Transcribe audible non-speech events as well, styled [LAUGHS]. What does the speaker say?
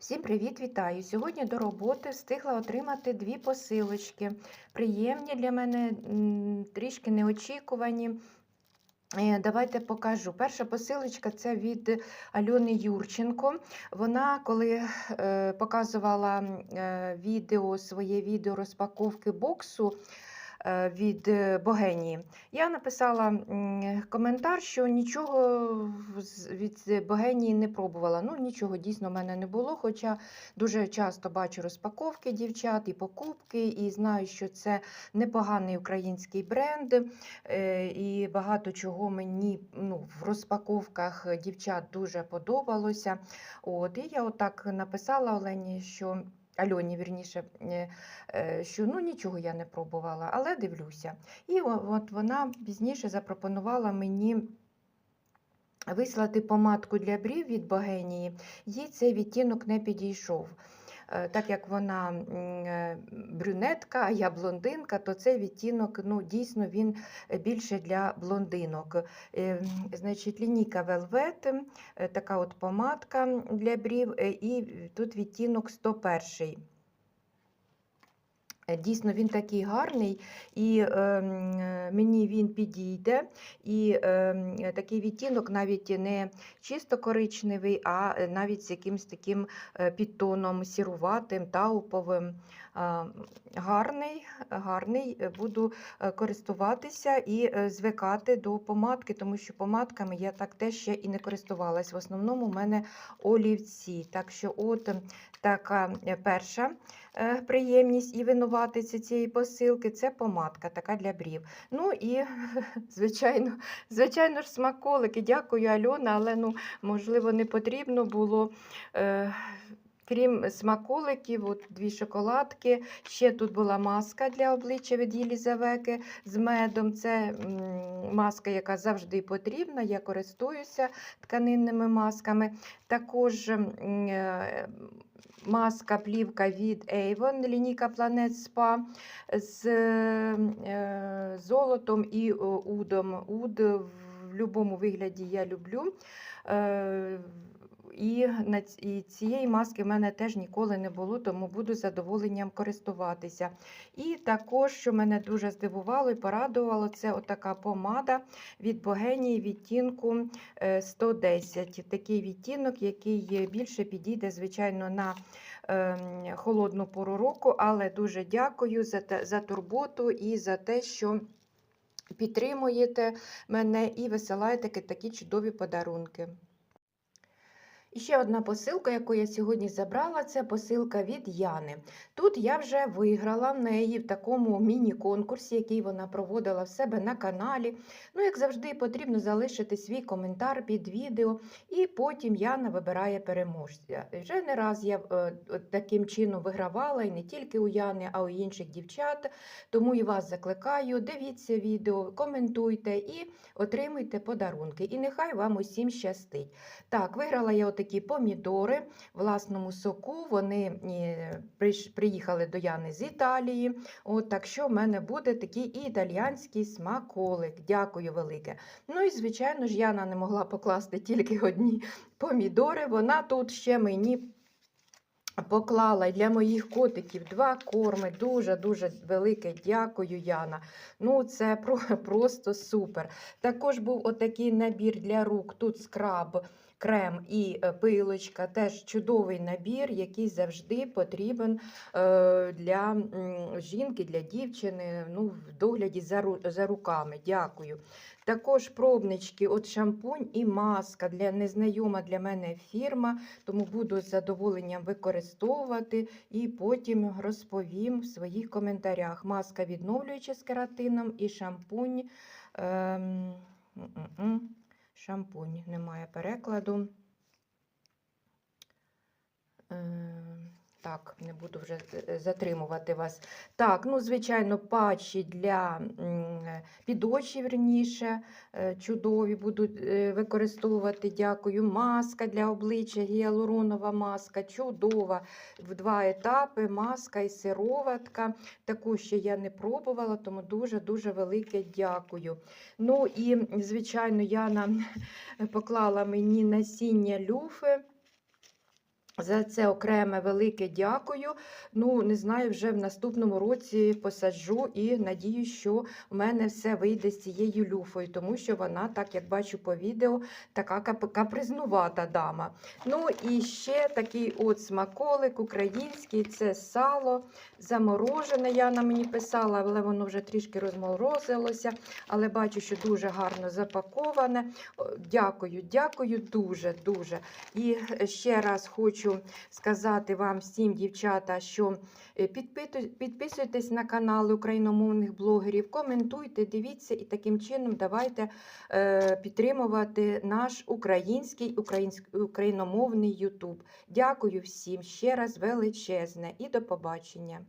Всім привіт, вітаю! Сьогодні до роботи встигла отримати дві посилочки. Приємні для мене, трішки неочікувані. Е, Давайте покажу. Перша посилочка це від Альони Юрченко. Вона, коли е, показувала е, відео, своє відео розпаковки боксу від е, Богенії, я написала коментар, що нічого від Богенії не пробувала. Ну, нічого дійсно в мене не було, хоча дуже часто бачу розпаковки дівчат і покупки, і знаю, що це непоганий український бренд. Е, І багато чого мені ну, в розпаковках дівчат дуже подобалося. От, і я отак написала Олені, що. Альоні, вірніше, е, е, що ну нічого я не пробувала, але дивлюся. І от вона пізніше запропонувала мені вислати помадку для брів від Богенії. Їй цей відтінок не підійшов. Е, Так як вона е, брюнетка, а я блондинка, то цей відтінок ну, дійсно він більше для блондинок. Е, Значить, лінійка Velvet, така от помадка для брів, і тут відтінок 101. Е, Дійсно, він такий гарний, і е, е, мені він підійде. І е, е, такий відтінок навіть не чисто коричневий, а е, навіть з якимось таким е, підтоном сіруватим, тауповим. А, Гарний, гарний, е, буду е, користуватися і е, звикати до помадки, тому що помадками я так теж ще і не користувалась. В основному у мене олівці. Так що, от ем, така е, перша е, приємність і винуватиця цієї посилки це помадка така для брів. Ну і, [LAUGHS] звичайно, звичайно ж, смаколики. Дякую, Альона, але ну, можливо, не потрібно було. Е, Крім смаколиків, от дві шоколадки. Ще тут була маска для обличчя від Єлізавети з медом. Це маска, яка завжди потрібна. Я користуюся тканинними масками. Також е, маска плівка від Avon, лінійка Planet Spa з е, золотом і удом. Уд в будь-якому вигляді я люблю. Е, і, і цієї маски в мене теж ніколи не було, тому буду задоволенням користуватися. І також, що мене дуже здивувало і порадувало, це отака помада від Богенії відтінку е, 110. Такий відтінок, який більше підійде, звичайно, на ем, холодну пору року, але дуже дякую за, за турботу і за те, що підтримуєте мене і висилаєте такі чудові подарунки. І ще одна посилка, яку я сьогодні забрала, це посилка від Яни. Тут я вже виграла в неї в такому міні-конкурсі, який вона проводила в себе на каналі. Ну, як завжди, потрібно залишити свій коментар під відео, і потім Яна вибирає переможця. Вже не раз я е, таким чином вигравала, і не тільки у Яни, а у інших дівчат. Тому і вас закликаю, дивіться відео, коментуйте і отримуйте подарунки. І нехай вам усім щастить. Так, виграла я отакі помідори власному соку. Вони е, приїхали до Яни з Італії. От так що в мене буде такий італіянський смаколик. Дякую велике. Ну і звичайно ж, Яна не могла покласти тільки одні помідори. Вона тут ще мені. Поклала для моїх котиків два корми. Дуже-дуже велике дякую, Яна. Ну, це [LAUGHS] просто супер. Також був отакий набір для рук. Тут скраб, крем і е, пилочка. Теж чудовий набір, який завжди потрібен е, для жінки, для дівчини, ну, в догляді за, ру- за руками. Дякую. Також пробнички, от шампунь і маска для незнайома для мене фірма, тому буду з задоволенням використовувати і потім розповім в своїх коментарях. Маска відновлююча з кератином і шампунь. Ем, шампунь, немає перекладу. Так, не буду вже е, затримувати вас. Так, ну, звичайно, патчі для е, під очі, верніше, е, чудові буду е, використовувати. Дякую. Маска для обличчя, гіалуронова маска, чудова. В два етапи маска і сироватка. Таку ще я не пробувала, тому дуже-дуже велике дякую. Ну і, звичайно, Яна поклала мені насіння люфи. За це окреме велике дякую. Ну, не знаю, вже в наступному році посаджу і надію, що в мене все вийде з цією люфою, тому що вона, так як бачу по відео, така капризнувата дама. Ну і ще такий от смаколик український це сало заморожене. Яна мені писала, але воно вже трішки розморозилося. Але бачу, що дуже гарно запаковане. Дякую, дякую дуже, дуже. І ще раз хочу сказати вам всім, дівчата, що е, підписуйтесь на канали україномовних блогерів, коментуйте, дивіться і таким чином давайте е, підтримувати наш український українськ- україномовний Ютуб. Дякую всім ще раз величезне і до побачення.